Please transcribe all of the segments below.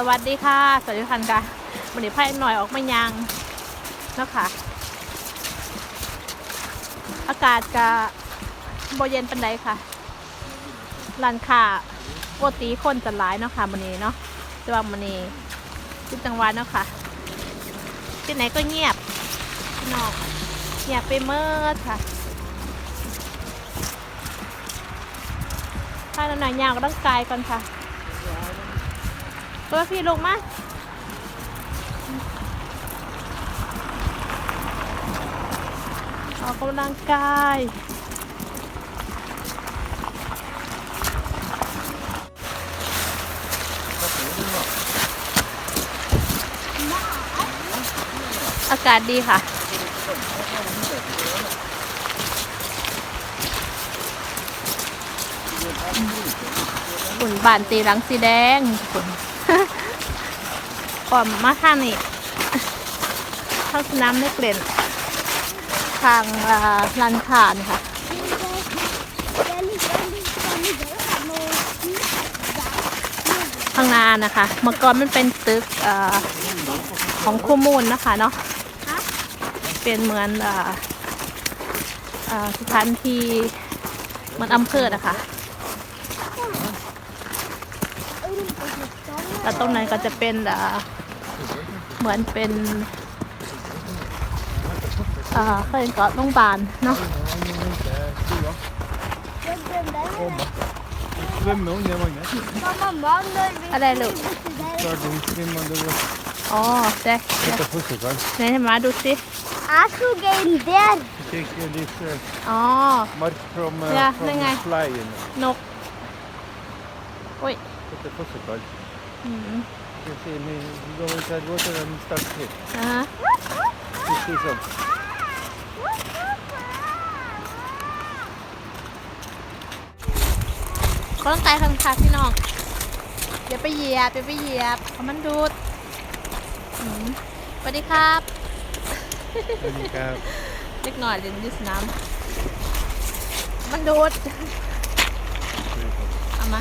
สวัสดีค่ะ สวัสดีทุกท่านค่ะวันนี้ไพ่หน่อยออกมายังเนาะคะอากาศกะบเย็นปันใดค่ะร้านค้าปกติคนจะหลายเนาะค่ะวันนี้เนาะแต่ว่าวันนี้ที่จังหวัดเนาะค่ะที่ไหนก็เงียบนองเงียบไปเมื่อค่ะถ้าหน่อยยาวก็ต้องกายก่อนค่ะ ตัวพี่ลงมาออกกำลังกายอากาศดีค่ะ ฝุ่นบานตีหลังสีแดงฝุ่น ก่อนมาข้างนี่ข้างสนามเล็กเล่นทางลานขานค่ะข้างหน้านะคะเมื่อก่อนมันเป็นตึกอของคูมูลนะคะเนาะเป็นเหมือนออสถานที่เหมือนอำเภอนะคะ แล้วตรงนั้นก็จะเป็นเอ่อเหมือนเป็นเอ่อเคยเกาะโรงพยาบาลเนาะ Svømme under vannet. อะไรลูก Gardinskrimmende og อ๋อเจ๊ litt av fosterkall. ไหนให้มาดูสิ Jeg tok en der. Fikk litt eh, อ๋อ mark from, eh, Ja, from den er- flyene. นกอุ้ย Litt av fosterkall. อืม Det sier vi, vi går ut her, går til den starter. อ่าฮะ Vi sier sånn. ก็ต้องตายคันค่ะพี่น้องเดี๋ยวไปเหยียบเดี๋ยวไปเหยียบเอามันดูดอืมสวัสดีครับ Men hva เล็กหน่อยเล่นอยูสนามมันดูดเอามา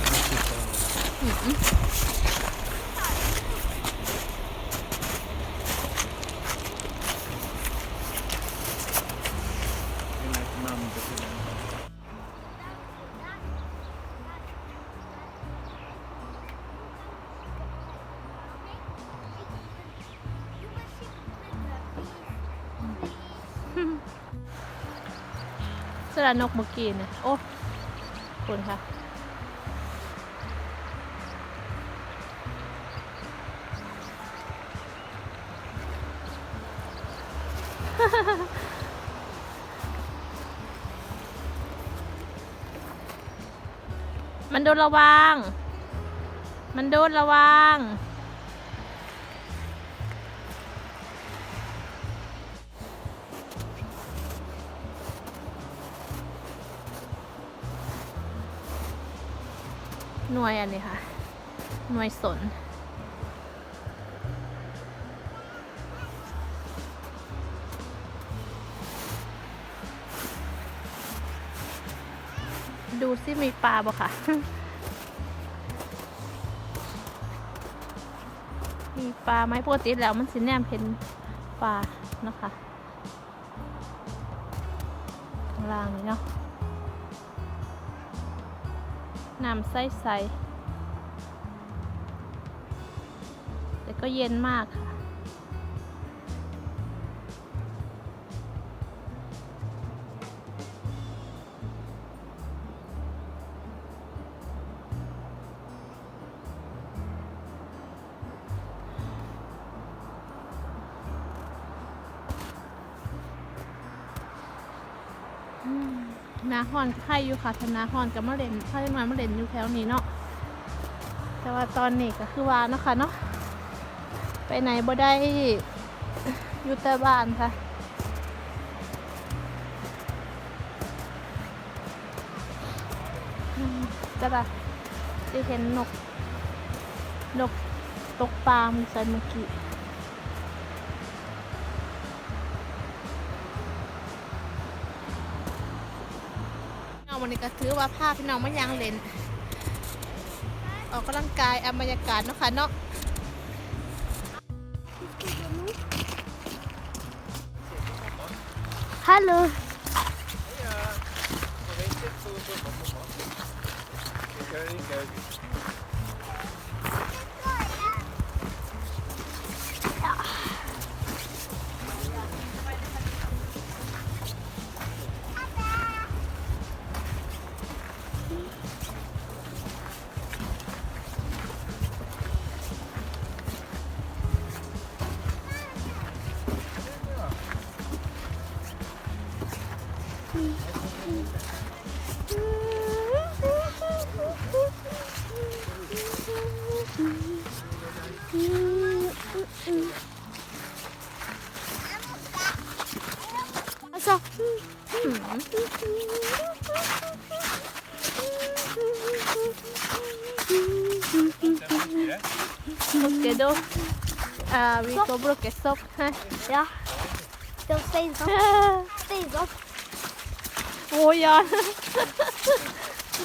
อืม namn på den. สระนกเมื่อกี้นี่ยโอ้คุณค่ะ มันโดนระวัง มันโดนระวัง หน่วยอันนี้ค่ะ หน่วยสน ดูสิมีปลาบ่ค่ะ มีปลาไหมปกติแล้วมันสิแนมเห็นปลานะคะข้างล่างนี้เนาะน้ำใสๆแต่ก็เย็นมากค่ะ นาฮอนไข่อยู่ค่ะธนาฮอนกับมะเร็นไข่มามะเร็นอยู่แถวนี้เนาะแต่ว่าตอนนี้ก็คือว่าเนาะคะเนาะไปไหนบ่ได้อยู่แต่บ้านค่ะจะละจะเห็นนก นกตกปลามีใส่เมื่อกี้ วันนี้ก็ถือว่าภาพพี่น้องไม่ยังเล่น ออกกำลังกายเอาบรรยากาศเนาะค่ะเนาะ Hallo. Altså. โอเคดูอ่าวีโกบรูเกซบฮะ Ja. Den steins opp. Steins opp. โอ้ยย้อน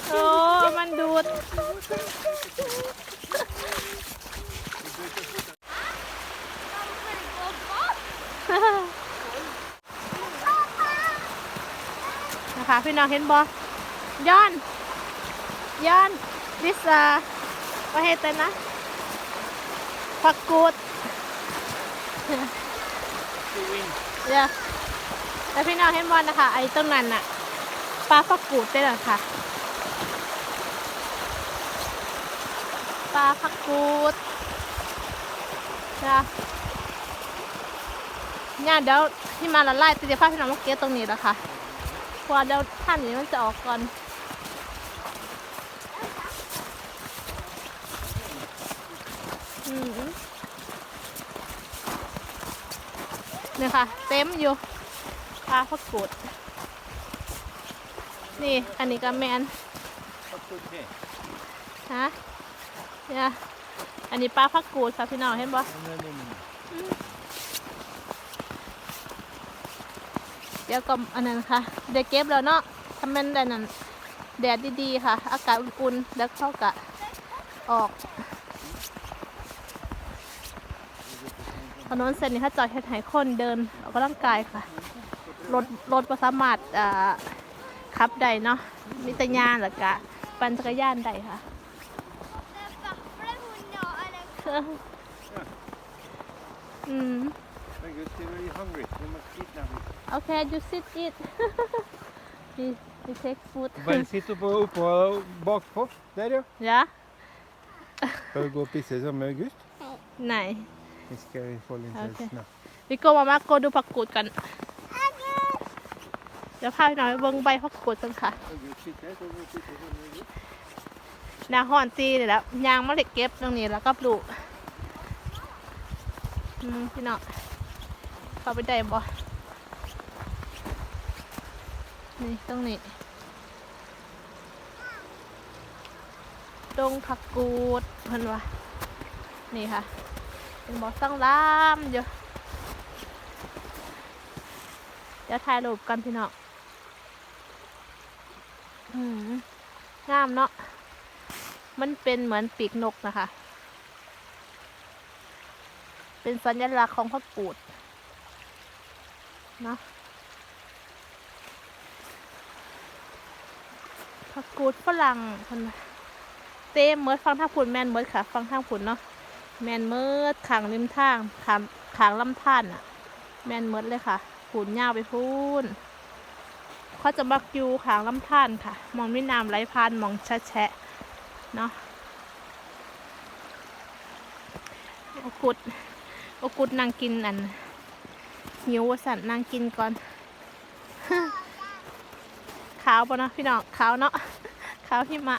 โอ้มันดูดนะคะ ผักกูด เดี๋ยวแล้วพี่น้องเห็นบอลนะคะ ไอ้ต้นนั้นน่ะปลาผักกูดได้หรอค่ะปลาผักกูดนะเนี่ยเดี๋ยวที่มาละลายตีเดี๋ยวพาพี่น้องมาเก็บตรงนี้แล้วค่ะเพราะว่าเดี๋ยวท่านนี้มันจะออกก่อนอืม เนี่ยค่ะ เต็มอยู่ปลาผักกูด นี่ อันนี้ก็แมนฮะเนี่ยอันนี้ปลาผักกูดค่ะพี่น้องเห็นบ่เดี๋ยวก็อันนั้นค่ะ เดี๋ยวเก็บแล้วเนาะทำเป็นแดดนั้นแดดดีๆค่ะ อากาศอุ่นๆแล้วเข้ากะออก ถนนเส้นนี้ถ้าจอดให้ให้คนเดินออกกำลังกายค่ะ รถรถประสามารถอ่าขับได้เนาะมีแต่ยานแล้วก็ปั่นจักรยานได้ค่ะอืม Very good. They're very hungry. They must eat now. โอเค you sit eat we we take food Bare sitt oppå, oppå bakpå. Der, ja. ja Skal vi gå og pisse sammen med August? ไหน Vi skal få litt Ok. snart. วิโกมามาโกดูผักกูดกัน เดี๋ยวพาพี่น้องไปเบิ่งใบผักกูดกันค่ะ August sitter her, så vi sitter sammen med August. นางฮอนตีเลยแล้วยางมะเล็กเก็บตรงนี้แล้วก็ปลูกอืมพี่น้องเข้าไปได้บ่นี่ตรงนี้ดงผักกูดเพิ่นว่านี่ค่ะ เป็นบ่อสั่งล้ามอยู่เดี๋ยวถ่ายรูปกันพี่น้องอืมงามเนาะ มันเป็นเหมือนปีกนกนะคะ เป็นสัญลักษณ์ของพักกูดเนาะพักกูดฝรั่งคนเต็มเมิดฟังทางผุนแมนเมิดค่ะ ฟังทางผุนเนาะ แมนเมิดขางริมทางขางขางลำธารอะแมนเมิดเลยค่ะผุนยาวไปพูนเขาจะมักยูขางลำธารค่ะ มองมิน้ำไหลผ่านมองแฉะแฉะเนาะโอกุดโอกุดนางกินอันหิวว่าสันนางกินก่อนขาวปะเนาะพี่น้องขาวเนาะขาวหิมะ